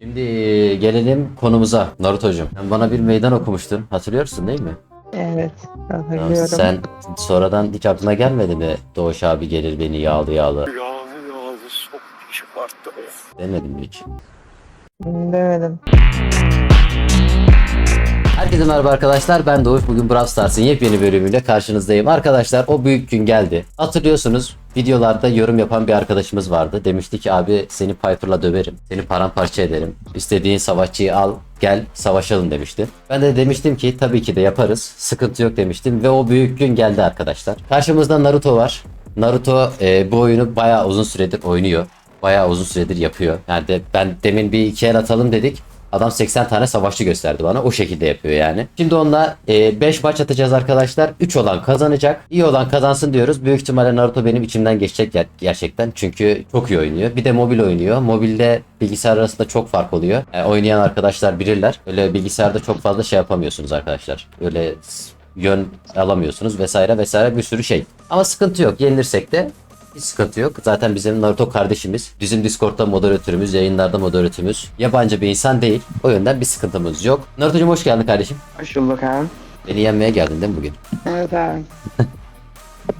Şimdi gelelim konumuza Naruto'cum. Sen bana bir meydan okumuştun. Hatırlıyorsun değil mi? Evet. Tamam, Hatırlıyorum. sen sonradan hiç aklına gelmedi mi? Doğuş abi gelir beni yağlı yağlı. Yağlı yağlı sok çıkarttı. Demedin mi hiç? Demedim. Herkese merhaba arkadaşlar ben Doğuş bugün Brawl Stars'ın yepyeni bölümüyle karşınızdayım. Arkadaşlar o büyük gün geldi. Hatırlıyorsunuz videolarda yorum yapan bir arkadaşımız vardı. Demişti ki abi seni Piper'la döverim. Seni paramparça ederim. İstediğin savaşçıyı al gel savaşalım demişti. Ben de demiştim ki tabii ki de yaparız. Sıkıntı yok demiştim ve o büyük gün geldi arkadaşlar. Karşımızda Naruto var. Naruto e, bu oyunu bayağı uzun süredir oynuyor. Bayağı uzun süredir yapıyor. Yani de, ben demin bir iki el atalım dedik. Adam 80 tane savaşçı gösterdi bana. O şekilde yapıyor yani. Şimdi onunla 5 maç atacağız arkadaşlar. 3 olan kazanacak. İyi olan kazansın diyoruz. Büyük ihtimalle Naruto benim içimden geçecek ger- gerçekten. Çünkü çok iyi oynuyor. Bir de mobil oynuyor. Mobilde bilgisayar arasında çok fark oluyor. E, oynayan arkadaşlar bilirler. Öyle bilgisayarda çok fazla şey yapamıyorsunuz arkadaşlar. Öyle yön alamıyorsunuz vesaire vesaire bir sürü şey. Ama sıkıntı yok. Yenilirsek de hiç sıkıntı yok. Zaten bizim Naruto kardeşimiz. Bizim Discord'da moderatörümüz, yayınlarda moderatörümüz. Yabancı bir insan değil. O yönden bir sıkıntımız yok. Naruto'cum hoş geldin kardeşim. Hoş bulduk abi. Beni yenmeye geldin değil mi bugün? Evet abi.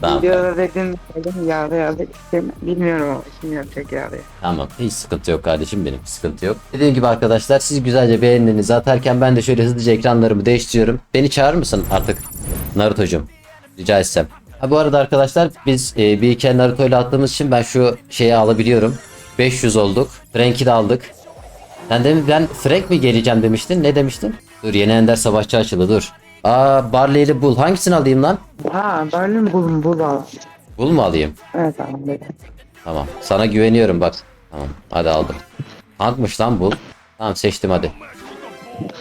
Tamam. Videoda dedim dedim yağda yağda kim bilmiyorum ama kim yapacak yağda. Tamam. Hiç sıkıntı yok kardeşim benim. Sıkıntı yok. Dediğim gibi arkadaşlar siz güzelce beğenilerinizi atarken ben de şöyle hızlıca ekranlarımı değiştiriyorum. Beni çağırır mısın artık Naruto'cum? Rica etsem. Ha bu arada arkadaşlar biz e, bir iki Naruto ile attığımız için ben şu şeyi alabiliyorum. 500 olduk. Frank'i de aldık. Sen demin ben Frank mi geleceğim demiştin? Ne demiştin? Dur yeni Ender Savaşçı açıldı dur. Aa Barley'li Bull. Hangisini alayım lan? Ha böyle mi buldum bul al. Bull mu alayım? Evet abi. Tamam. Sana güveniyorum bak. Tamam. Hadi aldım. Hankmış lan Bull. Tamam seçtim hadi.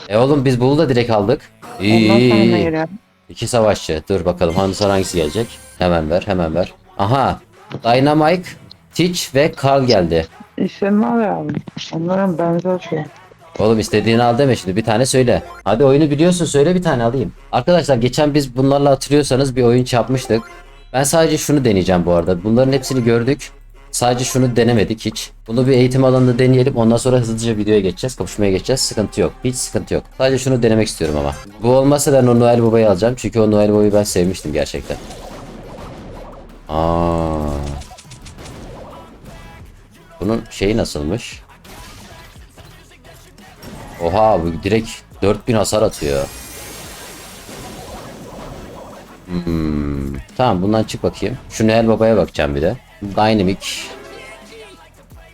E oğlum biz Bull'u da direkt aldık. İyi Ondan sonra? İki savaşçı. Dur bakalım hangi sonra hangisi gelecek. Hemen ver hemen ver. Aha. Dynamite, Teach ve Carl geldi. Ne oluyor abi? Onların benzer şey. Oğlum istediğini al deme şimdi bir tane söyle. Hadi oyunu biliyorsun söyle bir tane alayım. Arkadaşlar geçen biz bunlarla hatırlıyorsanız bir oyun yapmıştık. Ben sadece şunu deneyeceğim bu arada. Bunların hepsini gördük. Sadece şunu denemedik hiç. Bunu bir eğitim alanında deneyelim. Ondan sonra hızlıca videoya geçeceğiz. Kapışmaya geçeceğiz. Sıkıntı yok. Hiç sıkıntı yok. Sadece şunu denemek istiyorum ama. Bu olmasa ben o Noel Baba'yı alacağım. Çünkü o Noel Baba'yı ben sevmiştim gerçekten. Aa. Bunun şeyi nasılmış? Oha bu direkt 4000 hasar atıyor. Hmm. Tamam bundan çık bakayım. Şu Noel Baba'ya bakacağım bir de. Dynamic.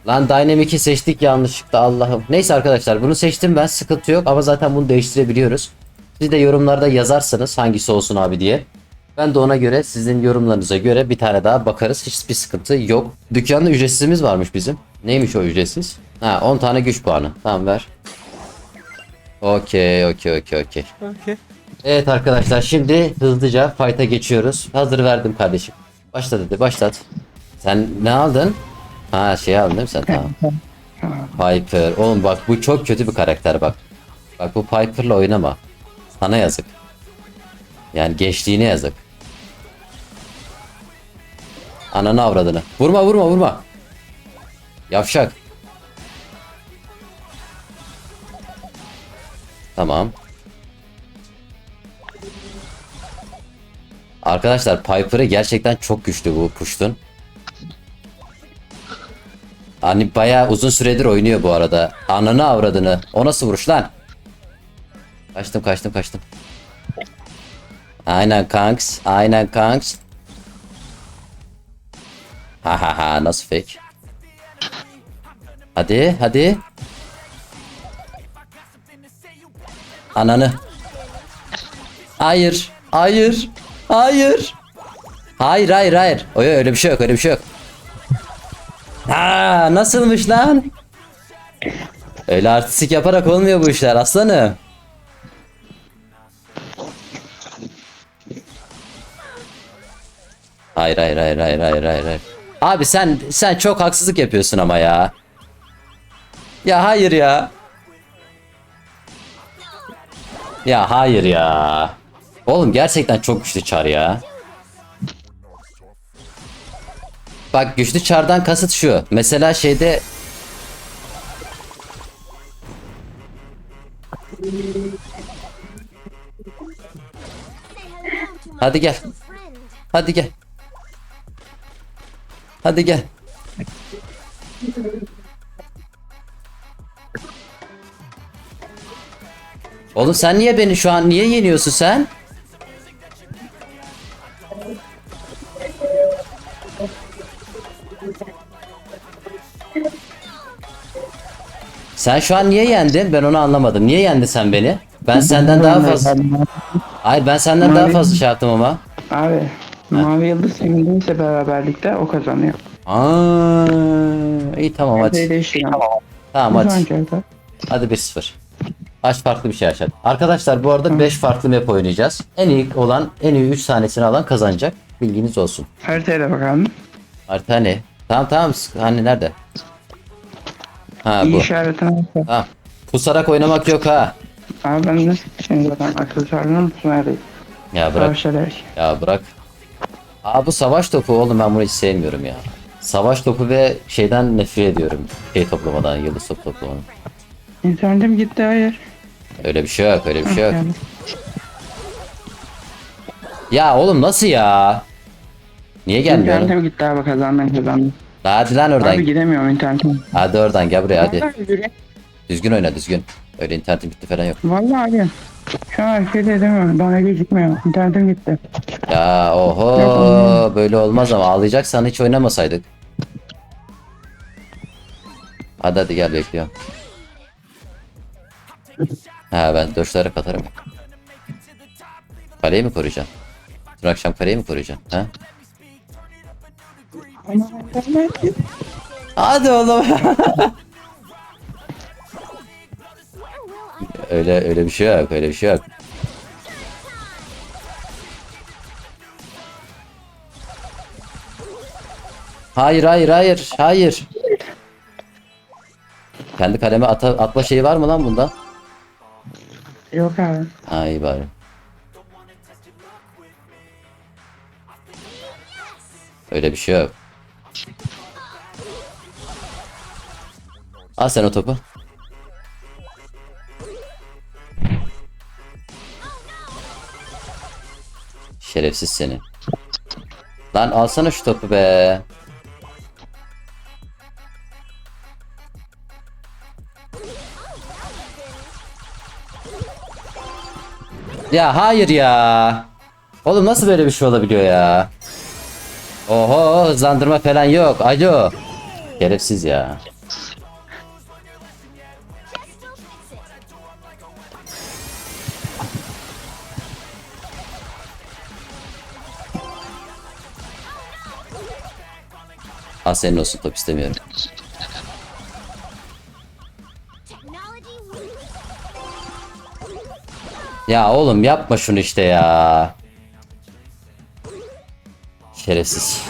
Lan Dynamic'i seçtik yanlışlıkla Allah'ım. Neyse arkadaşlar bunu seçtim ben sıkıntı yok ama zaten bunu değiştirebiliyoruz. Siz de yorumlarda yazarsanız hangisi olsun abi diye. Ben de ona göre sizin yorumlarınıza göre bir tane daha bakarız. Hiçbir sıkıntı yok. Dükkanda ücretsizimiz varmış bizim. Neymiş o ücretsiz? Ha 10 tane güç puanı. Tamam ver. Okey okey okey okey. Evet arkadaşlar şimdi hızlıca fight'a geçiyoruz. Hazır verdim kardeşim. Başla dedi başlat. Sen ne aldın? Ha şey aldın değil mi sen? Tamam. Piper. Oğlum bak bu çok kötü bir karakter bak. Bak bu Piper'la oynama. Sana yazık. Yani geçtiğine yazık. Ananı avradını. Vurma vurma vurma. Yavşak. Tamam. Arkadaşlar Piper'ı gerçekten çok güçlü bu puştun. Hani bayağı uzun süredir oynuyor bu arada. Ananı avradını. O nasıl vuruş lan? Kaçtım kaçtım kaçtım. Aynen kanks. Aynen kanks. Ha ha ha nasıl fake? Hadi hadi. Ananı. Hayır. Hayır. Hayır. Hayır hayır hayır. Oy öyle bir şey yok öyle bir şey yok. Ha nasılmış lan? Öyle artistik yaparak olmuyor bu işler aslanım. Hayır hayır hayır hayır hayır hayır. Abi sen sen çok haksızlık yapıyorsun ama ya. Ya hayır ya. Ya hayır ya. Oğlum gerçekten çok güçlü çar ya. Bak güçlü çardan kasıt şu. Mesela şeyde Hadi gel. Hadi gel. Hadi gel. Oğlum sen niye beni şu an niye yeniyorsun sen? Sen şu an niye yendin? Ben onu anlamadım. Niye yendin sen beni? Ben senden daha fazla... Hayır ben senden daha fazla şey yaptım ama. Abi Mavi Yıldız kimdeyse beraberlikte o kazanıyor. Aa, iyi tamam hadi. Tamam hadi. Hadi. Hadi 1-0. Aç farklı bir şey açalım. Arkadaşlar bu arada 5 farklı map oynayacağız. En iyi olan, en iyi 3 tanesini alan kazanacak. Bilginiz olsun. Haritaya da bakalım. Harita ne? Tamam tamam. Hani nerede? Ha İyi bu. işaretine bak. Tamam. Pusarak oynamak yok ha. Abi ben de şimdi zaten aksesuarının tutmaya değil. Ya bırak. Savaş. Ya bırak. Aa bu savaş topu oğlum ben bunu hiç sevmiyorum ya. Savaş topu ve şeyden nefret ediyorum. Şey toplamadan, yıldız top toplamadan. İnternetim gitti hayır. Öyle bir şey yok, öyle bir şey yok. Yani. Ya oğlum nasıl ya? Niye gelmiyor? İnternetim gitti abi kazandım kazandım. Hadi lan oradan. Abi gidemiyorum internetim. Hadi oradan gel buraya hadi. Düzgün oyna düzgün. Öyle internetin bitti falan yok. Vallahi abi. Şu an hareket edemiyorum. Bana gözükmüyor. İnternetim gitti. Ya oho böyle olmaz ama ağlayacaksan hiç oynamasaydık. Hadi hadi gel bekliyorum. Ha ben dörtlere katarım. Kaleyi mi koruyacaksın? Dün akşam kaleyi mi koruyacaksın? Ha? Hadi oğlum. öyle öyle bir şey yok, öyle bir şey yok. Hayır, hayır, hayır, hayır. Kendi kaleme ata, atma şeyi var mı lan bunda? Yok abi. Ha iyi bari. Öyle bir şey yok. Al sen o topu. Şerefsiz seni. Lan alsana şu topu be. Ya hayır ya. Oğlum nasıl böyle bir şey olabiliyor ya? Oho hızlandırma falan yok. Alo. Şerefsiz ya. Al senin olsun top istemiyorum. Ya oğlum yapma şunu işte ya. Şerefsiz.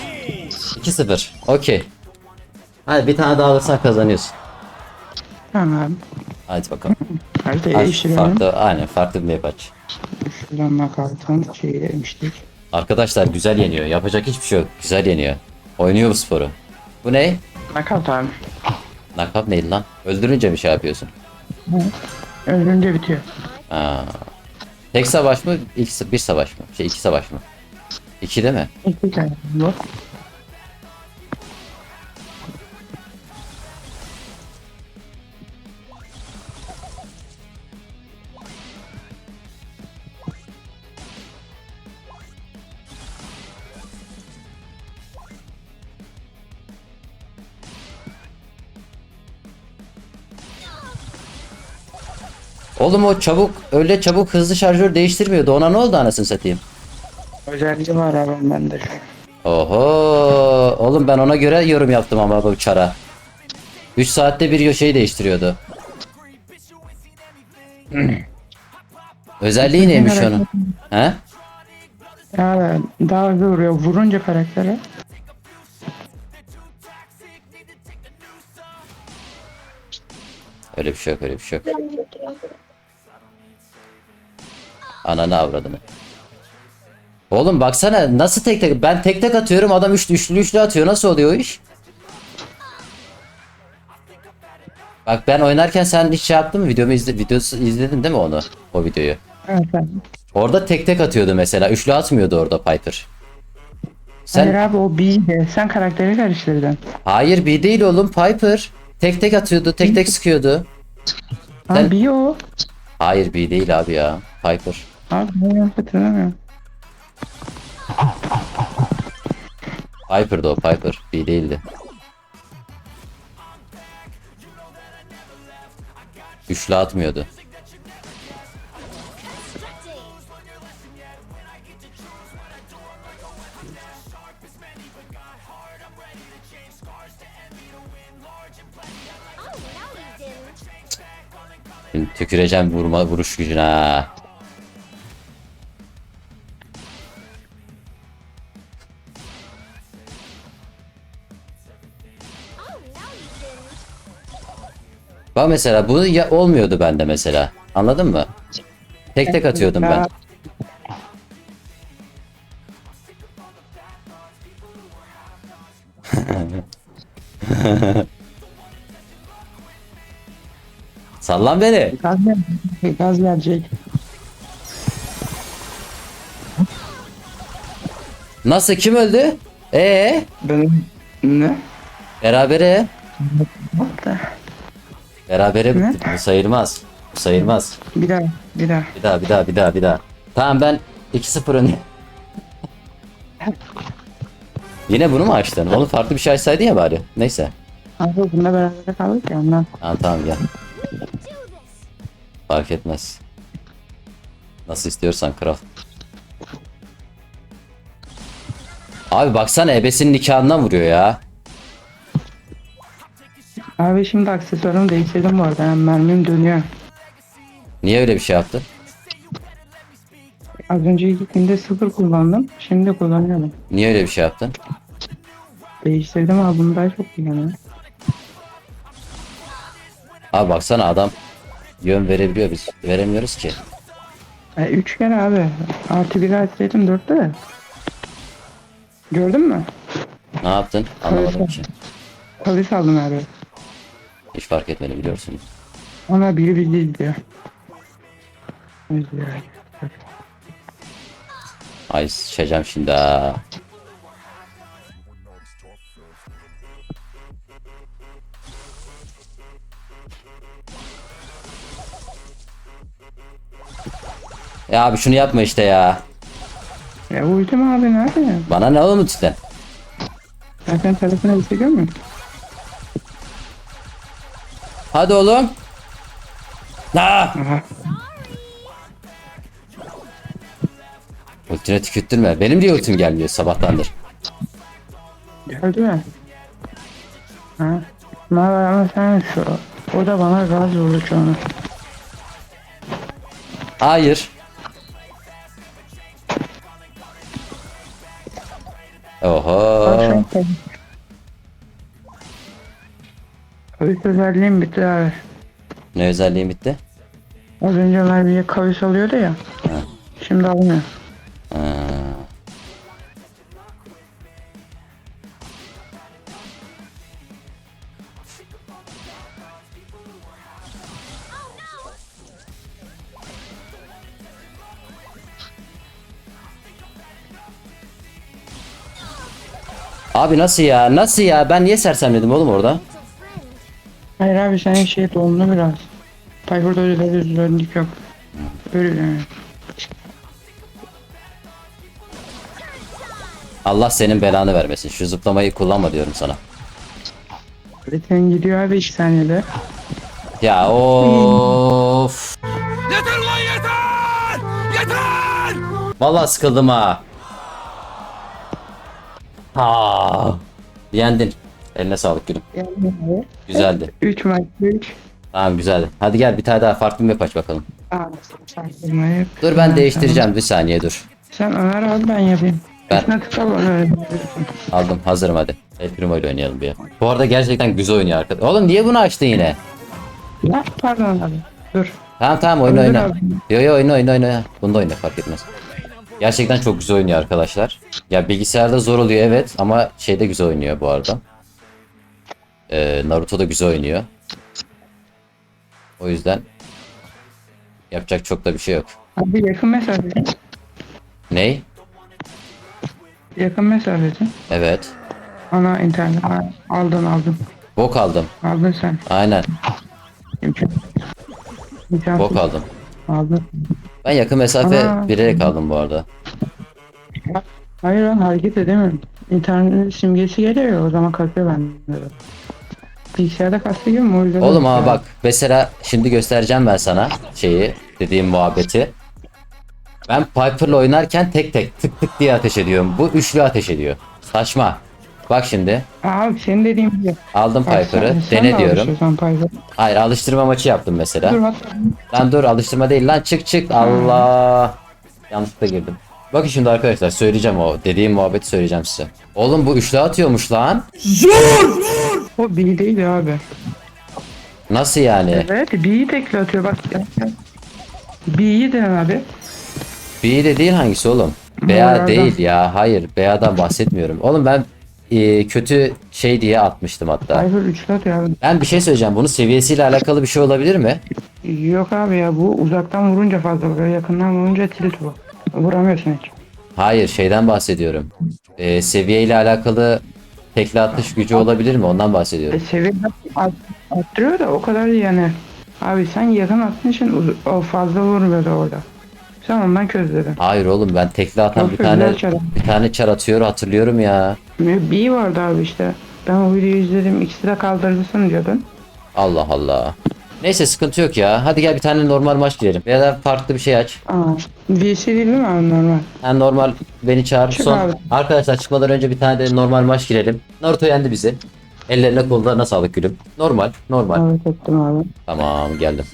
2-0. Okey. Hadi bir tane daha alırsan kazanıyorsun. Tamam. Hadi bakalım. Haritayı Aç, değiştirelim. farklı, aynen farklı bir map aç. Şuradan nakaltan şeyi demiştik. Arkadaşlar güzel yeniyor. Yapacak hiçbir şey yok. Güzel yeniyor. Oynuyor bu sporu. Bu ne? Nakalt abi. Nakap neydi lan? Öldürünce mi şey yapıyorsun? Ölünce bitiyor. Ha. Tek savaş mı? İlk, bir savaş mı? Şey iki savaş mı? İki değil mi? İki tane bu. Oğlum o çabuk öyle çabuk hızlı şarjör değiştirmiyordu. Ona ne oldu anasını satayım? Özelliği var abi bende şu. Oho oğlum ben ona göre yorum yaptım ama bu çara. 3 saatte bir şey değiştiriyordu. Özelliği neymiş onun? He? Ya daha hızlı vuruyor. Vurunca karaktere. Öyle bir şey yok öyle bir şey yok. Ananı avradını. Oğlum baksana nasıl tek tek ben tek tek atıyorum adam üçlü üçlü üçlü atıyor nasıl oluyor o iş? Bak ben oynarken sen hiç şey yaptın mı? Videomu izle, videosu izledin değil mi onu? O videoyu. Evet. Orada tek tek atıyordu mesela. Üçlü atmıyordu orada Piper. Sen Hayır abi o B'ydi. Sen karakteri karıştırdın. Hayır B değil oğlum Piper. Tek tek atıyordu, tek tek sıkıyordu. Sen- B o. Hayır B değil abi ya. Piper. Abi ben hatırlamıyorum. Piper'dı o Piper. B değildi. Üçlü atmıyordu. Şimdi tüküreceğim vurma vuruş gücüne Bak mesela bu ya olmuyordu bende mesela. Anladın mı? Tek tek atıyordum ben. Sallan beni. Gaz gelecek. Gaz. Nasıl kim öldü? Ee, Benim ne? berabere. Hatta. Berabere Ne? bu sayılmaz. Bu sayılmaz. Bir daha. Bir daha. Bir daha bir daha bir daha bir daha. Tamam ben 2-0 önüyüm. Yine bunu mu açtın? Onu farklı bir şey açsaydın ya bari. Neyse. Abi bunda beraber kaldık ya ondan. Tamam tamam gel. Fark etmez. Nasıl istiyorsan kral. Abi baksana ebesinin nikahından vuruyor ya. Abi şimdi aksesuarımı değiştirdim bu arada. Yani mermim dönüyor. Niye öyle bir şey yaptın? Az önce gittiğimde sıfır kullandım. Şimdi kullanıyorum. Niye öyle bir şey yaptın? Değiştirdim abi bunu daha çok kullanıyorum. Abi baksana adam yön verebiliyor biz veremiyoruz ki. E, üç kere abi. Artı bir açsaydım dörtte de. Gördün mü? Ne yaptın? Anlamadım ki. Polis aldım abi. Hiç fark etmedi biliyorsunuz. Ona biri bildi diyor. Üzülüyor. Ay sıçacağım şimdi ha. Ya abi şunu yapma işte ya. Ya ultim abi nerede? Bana ne oğlum işte? Ben senin telefonu hissediyor muyum? Hadi oğlum. Aha. Ultine tükürttürme. Benim diye ultim gelmiyor sabahtandır. Geldi mi? Ha. Merhaba ama sen şu. O da bana gaz vurdu şu an. Hayır. Oho. Akşam Polis özelliğim bitti abi. Ne özelliği bitti? Az önce mermiye kavis alıyordu ya. Şimdi almıyor. Ha. Abi nasıl ya? Nasıl ya? Ben niye sersemledim oğlum orada? Hayır abi senin şey doldu biraz. Piper'da öyle bir üzüldük yok. Öyle yani. Allah senin belanı vermesin. Şu zıplamayı kullanma diyorum sana. Zaten gidiyor abi 2 saniyede. Ya of. Yeter lan yeter! Yeter! Vallahi sıkıldım ha. Ha. Yendin. Eline sağlık gülüm. Yani abi. Güzeldi. 3 maç 3. Tamam güzeldi. Hadi gel bir tane daha farklı bir map aç bakalım. Aa, saçmalama. Dur ben değiştireceğim bir saniye dur. Sen Ömer abi ben yapayım. Ben- Üstüne tıkla bana öyle. Aldım hazırım hadi. El Primo ile oynayalım bir ya. Bu arada gerçekten güzel oynuyor arkadaş. Oğlum niye bunu açtın yine? Ya pardon abi. Dur. Tamam tamam oyna oyna. abi. Yo yo oyna oyna oyna. Bunda oyna fark etmez. Gerçekten çok güzel oynuyor arkadaşlar. Ya bilgisayarda zor oluyor evet ama şeyde güzel oynuyor bu arada. Ee, Naruto da güzel oynuyor. O yüzden yapacak çok da bir şey yok. Abi yakın mesafesi. Ney? Yakın mesafesi. Evet. Ana internet. Ha, Aldın aldın. Bok aldım. Aldın sen. Aynen. İmkan. İmkansız. Bok aldım. Aldın. Ben yakın mesafe Aa. bilerek aldım bu arada. Hayır lan hareket edemiyorum. İnternet simgesi geliyor ya o zaman kalkıyor bende. Bilgisayarda kastı gibi mi? O yüzden Oğlum ama bak mesela şimdi göstereceğim ben sana şeyi dediğim muhabbeti. Ben Piper'la oynarken tek tek tık tık diye ateş ediyorum. Bu üçlü ateş ediyor. Saçma. Bak şimdi Abi senin dediğin gibi. aldım Bak Piper'ı sen- sen dene de diyorum. alışıyorsun Piper'ı. Hayır alıştırma maçı yaptım mesela. Dur bak. Lan dur alıştırma değil lan çık çık Allah. Yanlışlıkla girdim. Bakın şimdi arkadaşlar söyleyeceğim o dediğim muhabbeti söyleyeceğim size. Oğlum bu üçlü atıyormuş lan. O B değil abi. Nasıl yani? Evet B'yi tekli atıyor bak. B'yi de abi. B de değil hangisi oğlum? Moraldan. değil ya. Hayır Bea'dan bahsetmiyorum. Oğlum ben e, kötü şey diye atmıştım hatta. Piper üçlü atıyor abi. Ben bir şey söyleyeceğim. Bunun seviyesiyle alakalı bir şey olabilir mi? Yok abi ya bu uzaktan vurunca fazla vuruyor. Yakından vurunca tilt bu. Vuramıyorsun hiç. Hayır şeyden bahsediyorum. E, seviyeyle alakalı tekli atış gücü olabilir mi? Ondan E, bahsediyorum. seviye at, attırıyor da o kadar yani. Abi sen yakın attığın için uz- o fazla vurmuyordu orada. Sen ondan közledin. Hayır oğlum ben tekli atan bir tane güzel çar. bir tane çar atıyor hatırlıyorum ya. B vardı abi işte. Ben o videoyu izledim. İkisi de kaldırırsın diyordun. Allah Allah. Neyse sıkıntı yok ya. Hadi gel bir tane normal maç girelim. Ya da farklı bir şey aç. Aa, VC değil mi abi normal? Yani normal beni çağır. Çık Son abi. arkadaşlar çıkmadan önce bir tane de normal maç girelim. Naruto yendi bizi. Ellerine kollarına sağlık gülüm. Normal, normal. Evet ettim abi. Tamam geldim.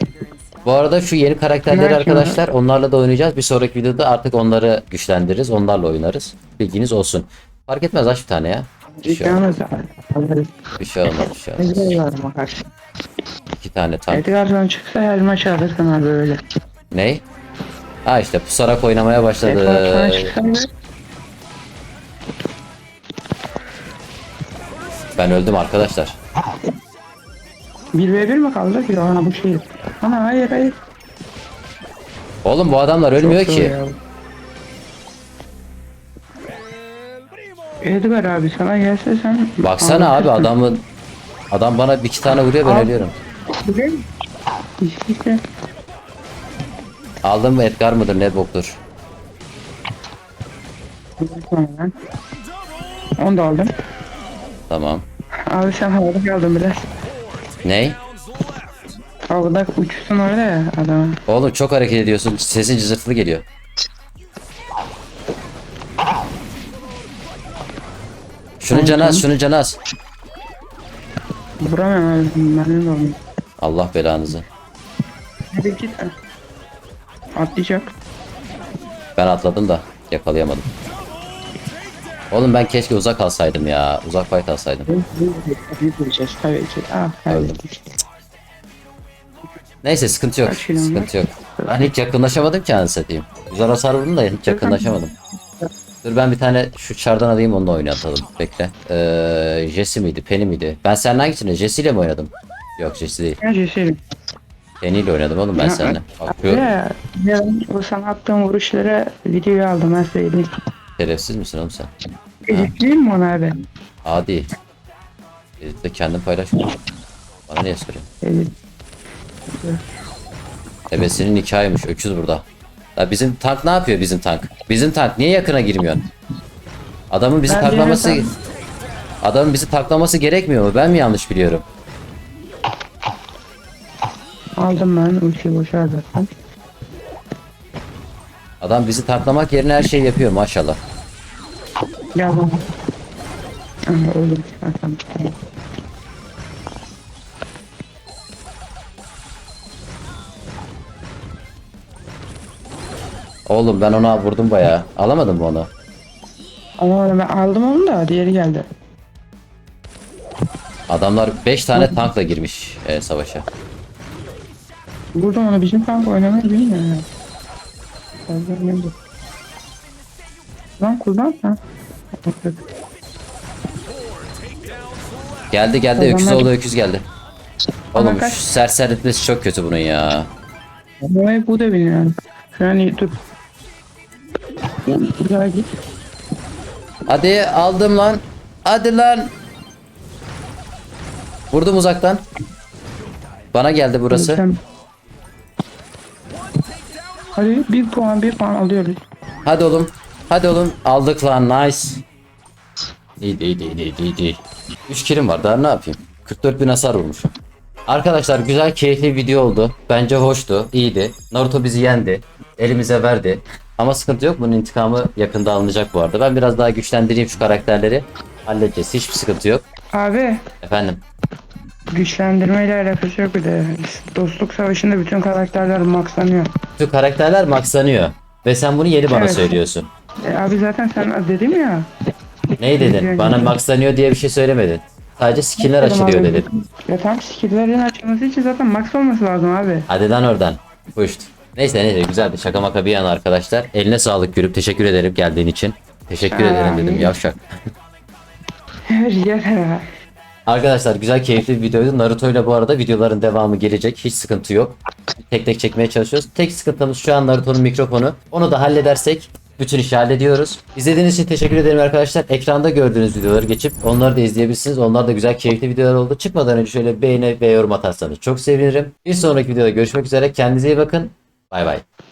Bu arada şu yeni karakterleri Merak arkadaşlar onlarla da oynayacağız. Bir sonraki videoda artık onları güçlendiririz. Onlarla oynarız. Bilginiz olsun. Fark etmez aç bir tane ya. Bir şey, olmaz, Yalnız abi. bir şey olmaz. Bir şey olmaz. Karşı. İki tane tank. Edgar'dan çıksa her maç alırsın abi öyle. Ney? Ha işte pusarak oynamaya başladı. Edgar'dan çıksa ne? Ben öldüm arkadaşlar. 1v1 mi kaldı ki? Ana bu şey. Ana hayır hayır. Oğlum bu adamlar ölmüyor Çok ki. ya. Edgar abi sana gelse sen... Baksana abi adamın adam bana bir iki tane vuruyor ben Al. ölüyorum. İşte Aldım mı Edgar mıdır ne boktur. Aynen. Onu da aldım. Tamam. Abi sen havada kaldın biraz. Ney? Havada uçsun orada ya adamı. Oğlum çok hareket ediyorsun. Sesin cızırtılı geliyor. Şunun canı az, şunun canı az. Vuramıyorum abi. De olmuyor. Allah belanızı. Hadi git. Atlayacak. Ben atladım da yakalayamadım. Oğlum ben keşke uzak alsaydım ya. Uzak fight alsaydım. Ne diyeceğiz tabii ki. Ah. Neyse sıkıntı yok. Sıkıntı yok. Ben hiç yakınlaşamadım ki anasını satayım. Güzel hasar vurdum da hiç yakınlaşamadım. Dur ben bir tane şu çardan alayım onunla oynatalım. Bekle. Ee, Jesse miydi? Penny miydi? Ben seninle hangisini? Jesse ile mi oynadım? Yok Jesse değil. Ya ceserim. Penny ile oynadım oğlum ben Ya, seninle. Bak şu Ya, ya o sana attığım vuruşlara videoyu aldım ben söyleyeyim. şerefsiz misin oğlum sen? Editleyeyim mi onu abi? Adi. Edit de kendin paylaşma. Bana niye soruyorsun? Edit. Ebesinin nikahıymış. Öküz burada. Ya bizim tank ne yapıyor bizim tank? Bizim tank niye yakına girmiyorsun? Adamın bizi taklaması... Adamın bizi taklaması gerekmiyor mu? Ben mi yanlış biliyorum? Aldım ben ultiyi boşa zaten. Adam bizi taklamak yerine her şeyi yapıyor maşallah. Gel bana. Öldüm. Oğlum ben ona vurdum bayağı. Alamadın mı onu? Ama ben aldım onu da diğeri geldi. Adamlar 5 tane tankla girmiş e, savaşa. Vurdum onu bizim kanka oynamayı bilmiyor ya. Fazla önemli. Lan kullan ha. Geldi geldi Adamlar- öküz oldu öküz geldi. Oğlum Ama kaç- şu çok kötü bunun ya. Ama bu da bilmiyorum. Şu an iyi. Git. Hadi aldım lan. Hadi lan. Vurdum uzaktan. Bana geldi burası. Hadi bir puan bir puan alıyoruz. Hadi oğlum. Hadi oğlum. Aldık lan nice. İyi iyi iyi iyi iyi iyi. 3 kilim var daha ne yapayım. 44 bin hasar vurmuşum. Arkadaşlar güzel keyifli video oldu. Bence hoştu. iyiydi. Naruto bizi yendi. Elimize verdi. Ama sıkıntı yok. Bunun intikamı yakında alınacak bu arada. Ben biraz daha güçlendireyim şu karakterleri. Halledeceğiz. Hiçbir sıkıntı yok. Abi Efendim. güçlendirmeyle alakası yok bir de. Dostluk savaşında bütün karakterler maxlanıyor. Bütün karakterler maxlanıyor. Ve sen bunu yeni bana Evet. söylüyorsun. E, abi zaten sen dedim ya. Neyi dedin? Bana maxlanıyor diye bir şey söylemedin. Sadece skinler açılıyor abi. dedin. Ya tam skill'lerin açılması için zaten max olması lazım abi. Hadi lan oradan. Puşt. Neyse neyse güzeldi. Şaka maka bir yana arkadaşlar. Eline sağlık Gülüp. Teşekkür ederim geldiğin için. Teşekkür Aa, ederim dedim yavşak. Rica ederim. Arkadaşlar güzel keyifli bir videoydu. Naruto ile bu arada videoların devamı gelecek. Hiç sıkıntı yok. Tek tek çekmeye çalışıyoruz. Tek sıkıntımız şu an Naruto'nun mikrofonu. Onu da halledersek bütün işi hallediyoruz. İzlediğiniz için teşekkür ederim arkadaşlar. Ekranda gördüğünüz videoları geçip onları da izleyebilirsiniz. Onlar da güzel keyifli videolar oldu. Çıkmadan önce şöyle beğeni ve yorum atarsanız çok sevinirim. Bir sonraki videoda görüşmek üzere. Kendinize iyi bakın. 拜拜。